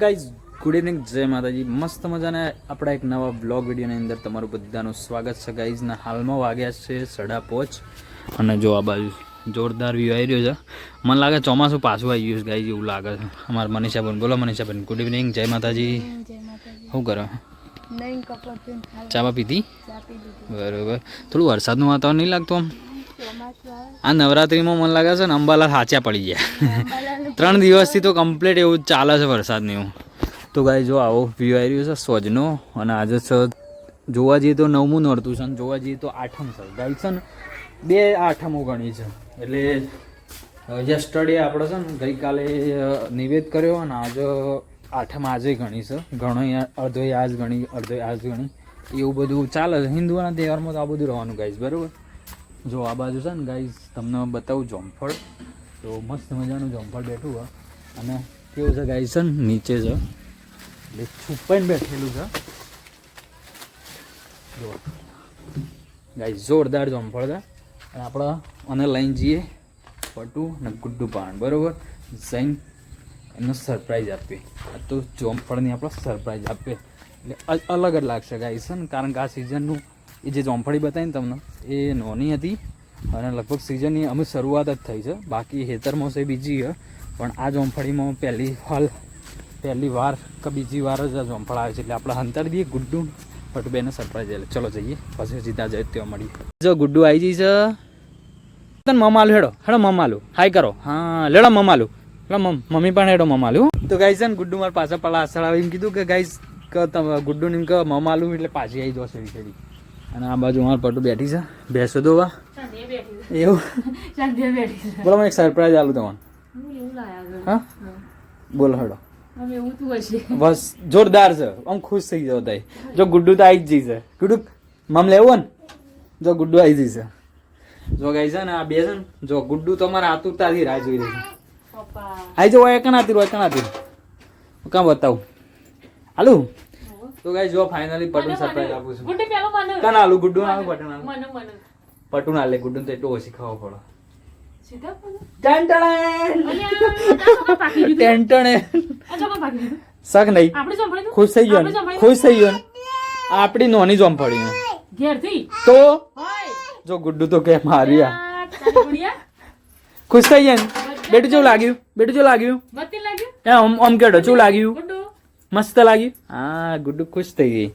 Guys good evening જય માતાજી. મસ્ત મજાને આપણા એક નવા બ્લોગ વિડીયોની અંદર તમારું બધાનું સ્વાગત છે ગાઈઝના હાલમાં વાગ્યા છે સડા પોચ અને જો આ બાજુ જોરદાર વ્યૂ આવી રહ્યો છે. મને લાગે ચોમાસું પાછું આવી ગયું છે ગાઈઝ એવું લાગે છે. અમારા મનીષાબેન બોલો મનીષાબેન. ગુડ ઇવનિંગ જય માતાજી. શું કરો? પીને પીધી બરાબર. થોડું વરસાદનું વાતાવરણ નહીં લાગતું આમ? આ નવરાત્રિમાં મને લાગે છે ને અંબાલાલ હાચા પડી ગયા. ત્રણ દિવસથી તો કમ્પ્લીટ એવું ચાલે છે વરસાદની એવું. તો ગાય જો આવો વ્યૂ આવી રહ્યો છે સોજનો અને આજે છે જોવા જઈએ તો નવમું નોરતું છે અને જોવા જઈએ તો આઠમ છે. ગાય છે ને બે આઠમો ગણી છે. એટલે યસ્ટરડે આપણે છે ને ગઈકાલે નિવેદ કર્યો અને આજે આઠમ આજે ગણી છે. ઘણો અડધો આજ ગણી અડધો આજ ગણી. એવું બધું ચાલે છે. હિન્દુઓના તહેવારમાં તો આ બધું રહેવાનું ગાઈસ બરાબર? જો આ બાજુ છે ને ગાઈઝ તમને બતાવું જોમફળ. તો મસ્ત મજાનું જોમફળ બેઠું હોય અને કેવું છે ગાઈઝ છે ને, નીચે છે. એટલે છુપાઈને બેઠેલું છે. જો. ગાઈઝ જોરદાર જોમફળ છે. અને આપણે અને લઈને જઈએ પટુ અને ગુડ્ડુ પાણ બરાબર? જઈને એનો સરપ્રાઈઝ આપીએ. આ તો જોમફળની આપણે સરપ્રાઈઝ આપીએ. એટલે અલગ જ લાગશે ગાઈઝ છે ને, કારણ કે આ સિઝનનું એ જે જોમફળી બતાવીને તમને, એ નોની હતી અને લગભગ સિઝનની અમે શરૂઆત જ થઈ છે. બાકી હેતરમાં છે બીજી છે પણ આ જોમફળીમાં પહેલી હાલ, પહેલી વાર કે બીજી વાર જ આ જોમફળ આવે છે. એટલે આપણે હંતાડી દઈએ ગુડ્ડુ પટુબેને સરપ્રાઈઝ એટલે ચલો જઈએ, પછી સીધા જઈએ ત્યાં મળીએ. જો ગુડ્ડુ આવી જઈ છે. તને મમાલું હેડો હેડો મમાલું હાય કરો. હા, લેડો મમાલું મમ, મમ્મી પણ હેડો મમાલું તો ગાઈસ છે ને, ગુડ્ડુ મારા પાછા પેલા આસળ એમ કીધું કે ગાઈસ, કે તમે ગુડ્ડુ ને કે મમાલું એટલે પાછી આવી જશે વિચારી અને આ બાજુ અમારે પટુ બેઠી છે. બેસો તો વા. એવું? બોલો મને એક સરપ્રાઈઝ આલું તમને. હું? બોલો હડો. એવું બસ જોરદાર છે. આમ ખુશ થઈ જાવ તાઈ. જો ગુડ્ડુ તો આવી જ જઈ છે. ગુડ્ડુ મમ લેવું ને? જો ગુડ્ડુ આવી જઈ છે. જો ગાઈ છે ને આ બે છે ને જો ગુડ્ડુ તમારે આતુરતાથી રાહ જોઈ રહી છે. આવી જો એકણ આતી હોય એકણ આતી કાં બતાવું? હાલું તો ગાઈસ જો ફાઇનલી પટુન સરપ્રાઈઝ આપું છું ગુડ્ડી પેલો મને કાન આલુ ગુડ્ડુ ના પટુન આલુ મને મને પટુન આલે ગુડ્ડુ તો એટલું ઓછી ખાવા પડે સીધા પડો ટેન્ટણે શક નહીં ખુશ થઈ ગયો ને? ખુશ થઈ ગયો ને? આપણી નોની જોમ પડી ઘેરથી તો જો ગુડ્ડુ તો કે મારી આ આ તારી ગુડિયા ખુશ થઈ ગયા ને બેટું જેવું લાગ્યું બેટું કેવું લાગ્યું લાગ્યું આમ આમ કેડો શું લાગ્યું મસ્ત લાગ્યું? હા ગુડ્ડુ ખુશ થઈ ગઈ.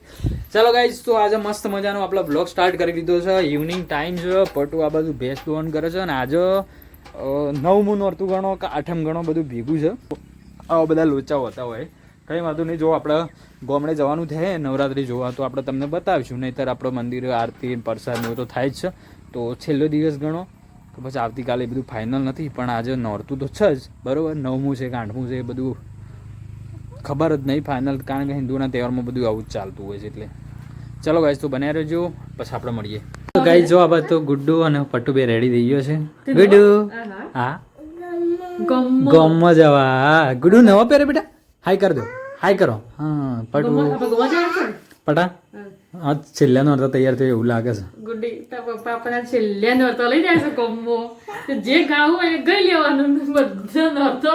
ચાલો ગાઈઝ તો આજે મસ્ત મજાનો આપણો બ્લોગ સ્ટાર્ટ કરી દીધો છે. ઇવનિંગ ટાઈમ છે, પટુ આ બધું ભેંસ દોન કરે છે અને આજે નવમું નોરતું ગણો કે આઠમ ગણો બધું ભેગું છે. આવા બધા લોચા હોતા હોય. કંઈ વાંધો નહીં, જો આપણે ગામડે જવાનું થાય નવરાત્રી જોવા, તો આપણે તમને બતાવીશું. નહીંતર આપણો મંદિર, આરતી, પ્રસાદ એવું તો થાય જ છે. તો છેલ્લો દિવસ ગણો. તો પછી આવતીકાલે એ બધું ફાઇનલ નથી, પણ આજે નોરતું તો છે જ. બરાબર? નવમું છે કે આઠમું છે એ બધું ખબર જ નહીં ફાઇનલ કારણ કે હિન્દુના તહેવારમાં બધું આવું જ ચાલતું હોય છે એટલે. ચલો ગાઈસ તો બન્યા રહેજો પછી આપણે મળીએ. તો ગાઈઝ જો આ બાદ તો ગુડ્ડુ અને પટ્ટુ બે રેડી થઈ ગયો છે. ગુડ્ડુ? હા. ગમ જવા. ગુડ્ડુ નવો પહેરે બેટા? હાય કર દો. હાય કરો. હા પટ્ટુ. છે પટા? હા. છેલ્લા નોરતા તૈયાર થયો એવું લાગે છે. ગુડી પપ્પા આપણા છેલ્લે નોરતો લઈ જાય છે ગમો જે ગાવું હોય ગઈ લેવાનું. બધા નોરતો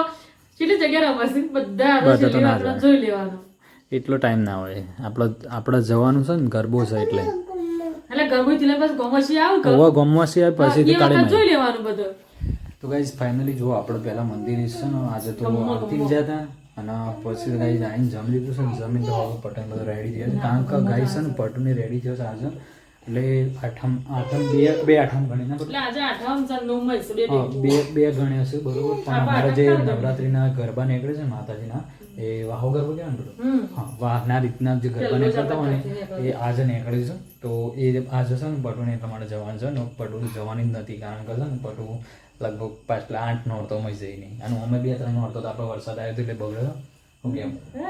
કેટલી જગ્યા રમશે બધા બધા તો ના જોઈ લેવાનું. એટલો ટાઈમ ના હોય. આપણો આપણે જવાનું છે ને ગરબો છે એટલે. એટલે ગરબો થી બસ ગોમવાસી આવ ગોવા ગોમવાસી આવે પછી કાઢી જોઈ લેવાનું બધું. તો ગાઈઝ ફાઇનલી જો આપણે પહેલા મંદિર છે ને આજે તો આરતી ગયા હતા. અને પછી ગાઈઝ આઈને જમી લીધું છે ને જમીન તો હવે પટન બધું રેડી થયો છે. કારણ કે ગાઈઝ છે ને પટુની રેડી થયો છે આજે. એટલે આઠમ આઠમ બે બે આઠમ ગણીને બે બે ગણ્યા છે બરોબર. પણ અમારા જે નવરાત્રીના ગરબા નીકળે છે માતાજીના એ વાહો ગરબો કહેવાય ને હા વાહના રીતના જે ગરબા નીકળતા હોય ને એ આજે નીકળે છે. તો એ આજે છે ને પટુને એટલા માટે જવાનું છે. ને પટુ જવાની જ નથી કારણ કે છે ને પટુ લગભગ પાછલા આઠ નોરતોમાં જઈ નહીં. અને અમે બે ત્રણ નોરતો તો આપણો વરસાદ આવ્યો હતો એટલે બગડ્યો.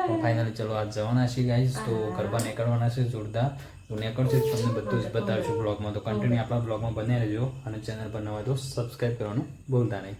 હું ફાઇનલી ચલો આજ જવાના છીએ ગાઈઝ તો ગરબા નીકળવાના છે જોરદાર. તો નીકળશે જ તમને બધું જ બતાવીશું બ્લોગમાં તો કન્ટિન્યુ આપણા બ્લોગમાં બને રહેજો અને ચેનલ પર નવા તો સબસ્ક્રાઈબ કરવાનું ભૂલતા નહીં.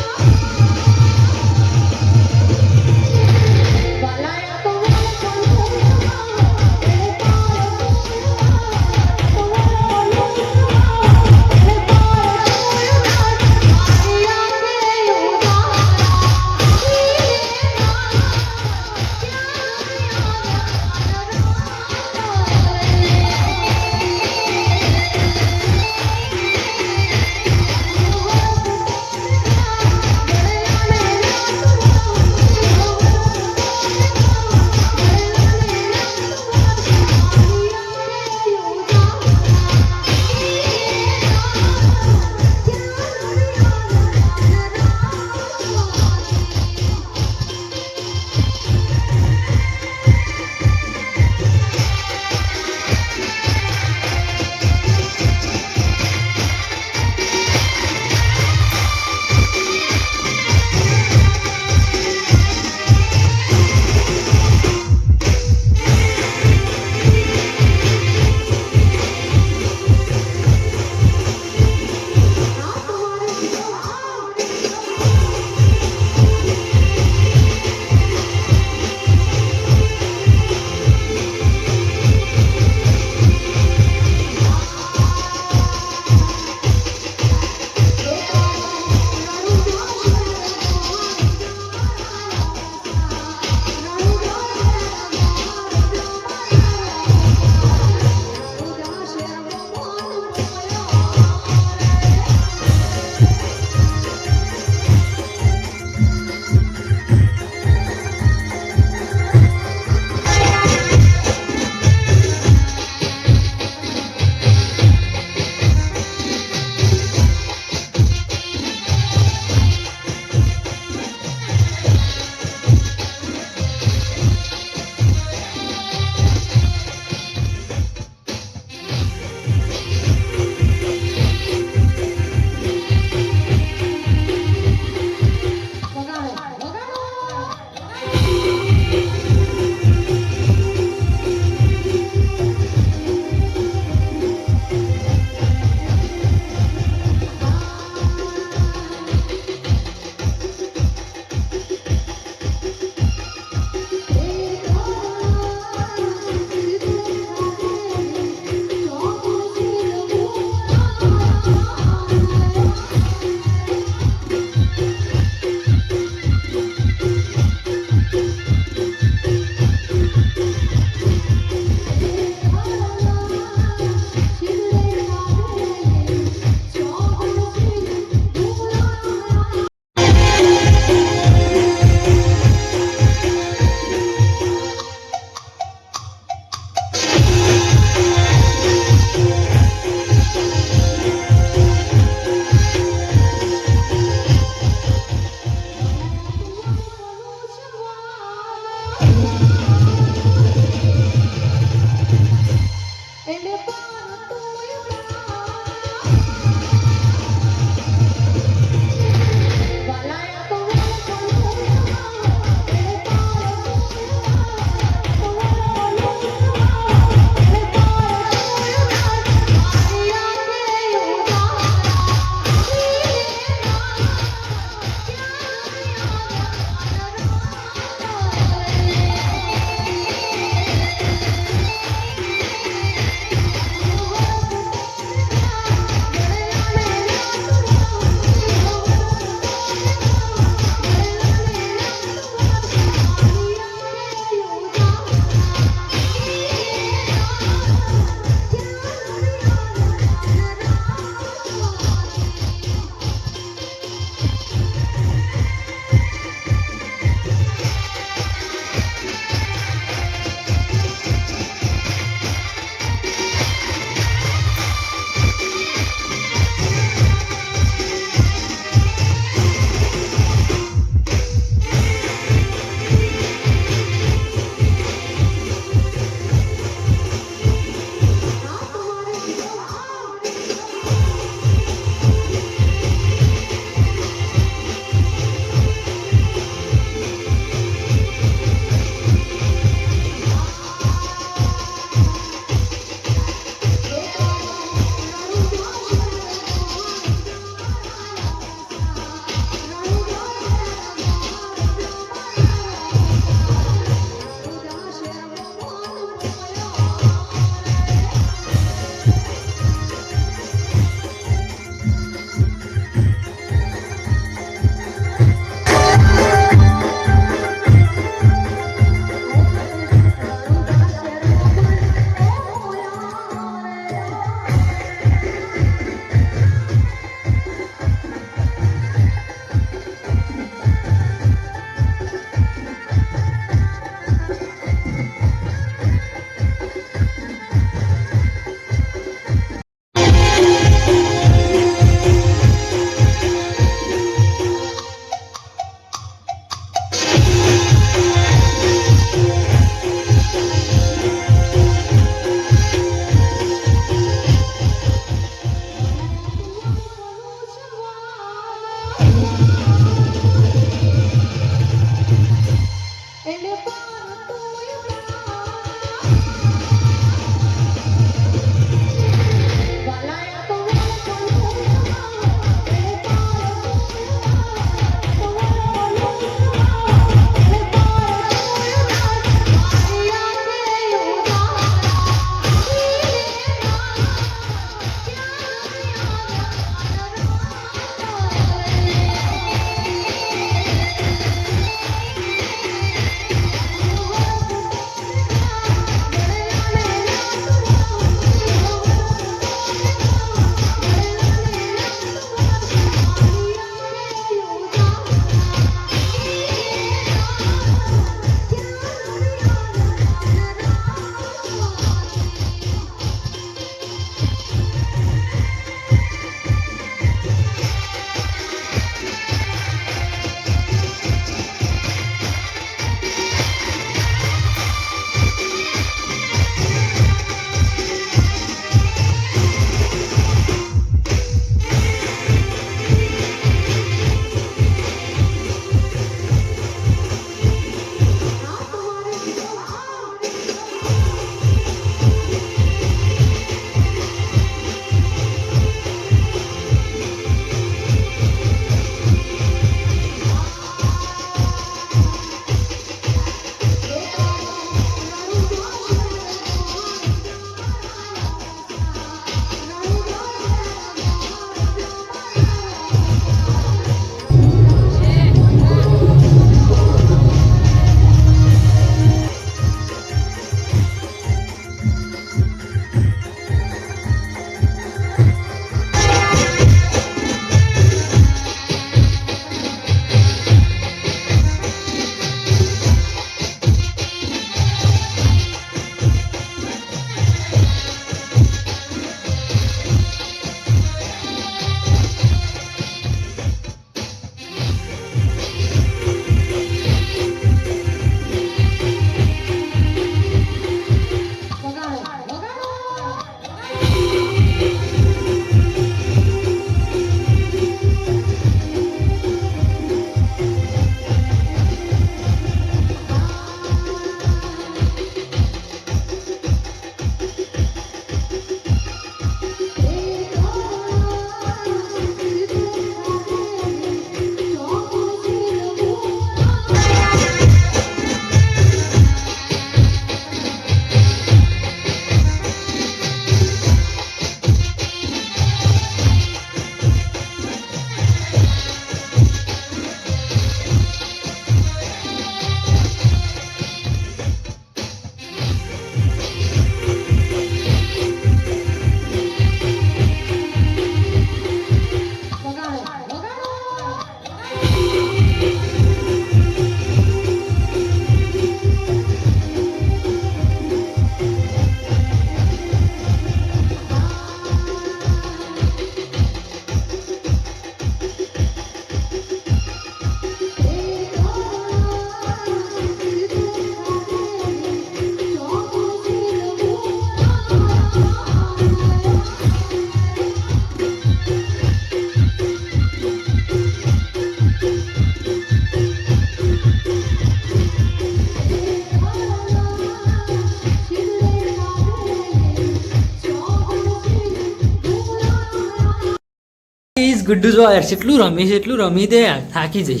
ગુડ્ડુ જો યાર રમી છે એટલું રમી દે યાર થાકી જઈ.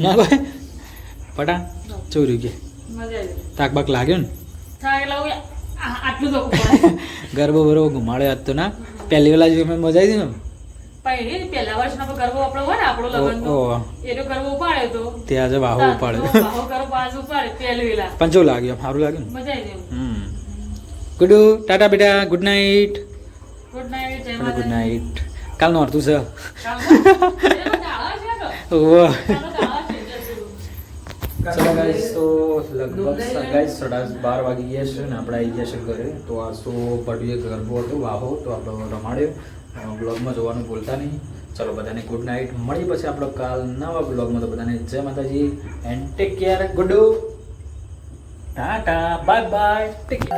ના ભાઈ. પટા ચોર્યું કે. થાક તાક બાક લાગ્યો ને. ગરબો બરોબર ઘુમાડ્યો આજ તો ના. પહેલી વેલા મેં મજા આવી હતી ને? પહેલા વર્ષનો ગરબો આપણો હોય ને આપણો લગ્નનો. ઓ, ઓ. એનો ગરબો ઉપાડ્યો તો. વાહો ગરબો પહેલી વેલા પણ જો સારું લાગ્યું મજા આવી હમ. ગુડુ ટાટા બેટા good night. Good night good માતા નાઇટ કાલ નોરતું છે. ચલો ઓહ. ગાઈસ તો લગભગ ગાઈસ સાડા બાર વાગી ગયા છે ને આપણે આવી ગયા છે ઘરે. તો આ તો પડ્યો ગરબો હતો વાહો તો આપણે રમાડ્યો. બ્લોગમાં જોવાનું ભૂલતા નહીં. ચલો બધાને ગુડ નાઇટ મળી પછી આપણો કાલ નવા બ્લોગમાં. તો બધાને જય માતાજી and take care good tata. Bye bye take care